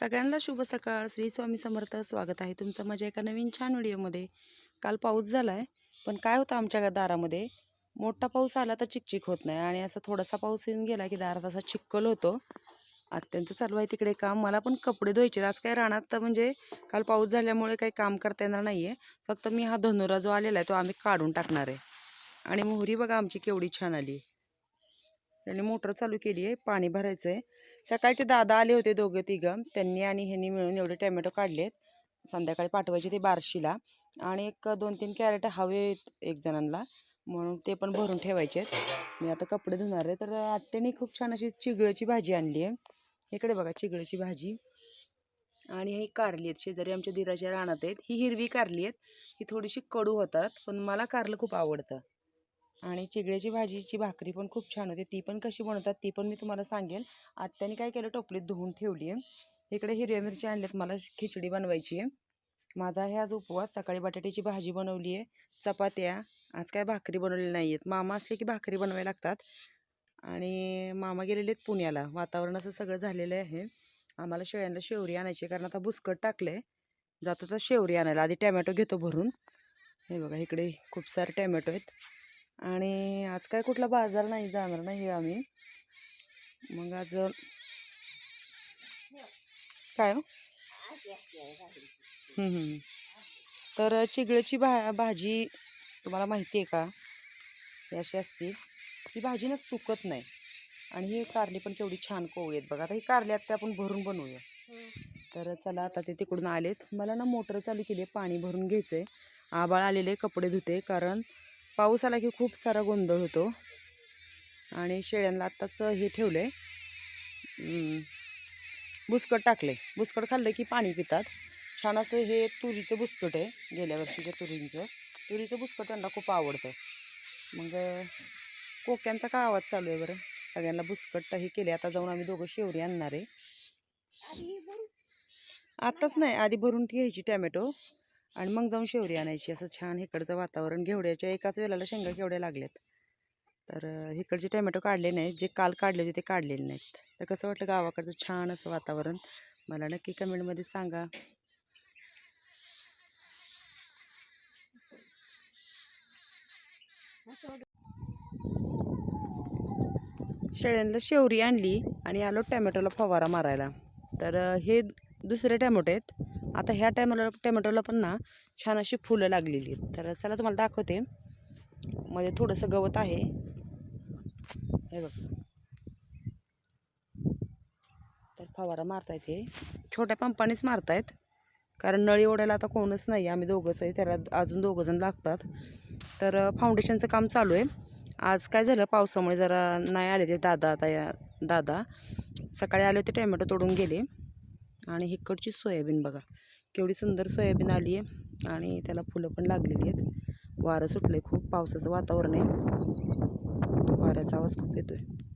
सगळ्यांना शुभ सकाळ. श्री स्वामी समर्थ. स्वागत आहे तुमचं माझ्या एका नवीन छान व्हिडिओमध्ये. काल पाऊस झाला आहे पण काय होतं आमच्या दारामध्ये? मोठा पाऊस आला तर चिकचिक होत नाही आणि असा थोडासा पाऊस येऊन गेला की दारात असा चिक्कल होतो. अत्यंत चालू आहे तिकडे काम. मला पण कपडे धुवायचे आज काय रानात तर म्हणजे काल पाऊस झाल्यामुळे काही काम करता येणार नाही आहे फक्त मी हा धनुरा जो आलेला आहे तो आम्ही काढून टाकणार आहे. आणि मोहरी बघा आमची केवढी छान आली. त्यांनी मोटर चालू केली आहे पाणी भरायचं आहे सकाळी ते दादा आले होते दोघं तिघं. त्यांनी आणि ह्यांनी मिळून एवढे टोमॅटो काढलेत संध्याकाळी पाठवायचे ते बारशीला. आणि एक दोन तीन कॅरेट हवे एक जणांना. म्हणून ते पण भरून ठेवायचे आहेत. मी आता कपडे धुणार आहे. तर आत्याने खूप छान अशी चिगळची भाजी आणली आहे. इकडे बघा चिगळची भाजी. आणि हे कारली आहेत. शेजारी आमच्या दिराच्या रानात आहेत. ही हिरवी कारली आहेत. ही थोडीशी कडू होतात पण मला कारलं खूप आवडतं. आणि चिगळ्याची भाजीची भाकरी पण खूप छान होते. ती पण कशी बनवतात ती पण मी तुम्हाला सांगेन. आत्याने काय केलं टोपलीत धुवून ठेवली आहे इकडे हिरव्या मिरची आणल्यात मला खिचडी बनवायची आहे माझा आहे आज उपवास सकाळी बटाट्याची भाजी बनवली आहे चपात्या. आज काय भाकरी बनवलेली नाही आहेत मामा असले की भाकरी बनवायला लागतात. आणि मामा गेलेले आहेत पुण्याला. वातावरण असं सगळं झालेलं आहे. आम्हाला शेळ्यांना शेवरी आणायची आहे, कारण आता बुसकट टाकलं आहे जातो तर शेवरी आणायला. आधी टॅमॅटो घेतो भरून. हे बघा इकडे खूप सारे टॅमॅटो आहेत. आणि आज काय कुठला बाजार नाही जाणार नाही आम्ही. मग आज काय हो? तर चिगळची भा भाजी तुम्हाला माहिती आहे का? ही अशी असते. ही भाजी ना सुकत नाही. आणि ही कारली पण केवढी छान कोवळी आहेत बघा. आता ही कारली आता आपण भरून बनवूया. तर चला आता ते तिकडून आलेत. मला ना मोटर चालू केली आहे. पाणी भरून घ्यायचं आहे आबाळ आलेले कपडे धुते कारण पाऊस आला की खूप सारा गोंधळ होतो. आणि शेळ्यांना आत्ताच हे ठेवलं आहे बुसकट टाकले बुसकट खाल्लं की पाणी पितात. छान असं हे तुरीचं बुसकट आहे. गेल्या वर्षीच्या तुरींचं. तुरीचं बुसकट त्यांना खूप आवडतं. मग कोक्यांचा का आवाज चालू आहे बरं? सगळ्यांना बुसकट हे केले आता जाऊन आम्ही दोघं शेवरी आणणार आहे. आत्ताच नाही. आधी भरून घ्यायची टॅमॅटो. आणि मग जाऊन शेवरी आणायची. असं छान इकडचं वातावरण. घेवड्याच्या एकाच वेळेला शेंगा घेवड्या लागल्यात तर इकडचे टॅमॅटो काढले नाहीत. जे काल काढले होते ते काढलेले नाहीत. तर कसं वाटलं गावाकडचं छान असं वातावरण? मला नक्की कमेंटमध्ये सांगा. शेळ्यांना शेवरी आणली आणि आलो टॅमॅटोला फवारा मारायला. तर हे दुसरे टॅमॅटो आहेत. आता ह्या टॅमॅटो टॅमॅटोला पण ना छान अशी फुलं लागलेली आहेत. तर चला तुम्हाला दाखवते. मध्ये थोडंसं गवत आहे. हे बघ. तर फवारा मारतायत हे. छोट्या पंपानेच मारतायत. कारण नळी ओढायला आता कोणच नाही. आम्ही दोघंच आहे. त्याला अजून दोघंजण लागतात. तर फाउंडेशनचं काम चालू आहे. आज काय झालं? पावसामुळे जरा नाही आले ते दादा. आता दादा सकाळी आले होते टोमॅटो तोडून गेले. आणि इकडची सोयाबीन बघा. केवढी सुंदर सोयाबीन आली आहे आणि त्याला फुलं पण लागलेली आहेत. वारं सुटलं आहे खूप पावसाचं वातावरण आहे. वाऱ्याचा आवाज खूप येतो आहे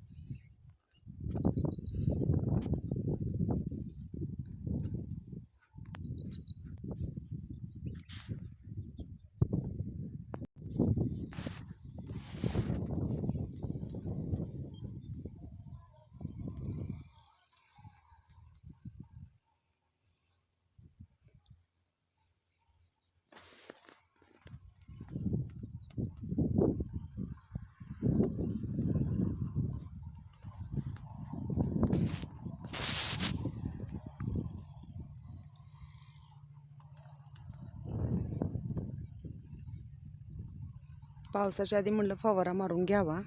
पावसाच्या आधी म्हणलं फवारा मारून घ्यावा.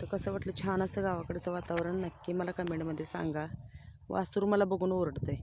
तर कसं वाटलं? छान असं गावाकडचं वातावरण. नक्की मला कमेंटमध्ये सांगा. वासरू मला बघून ओरडतंय.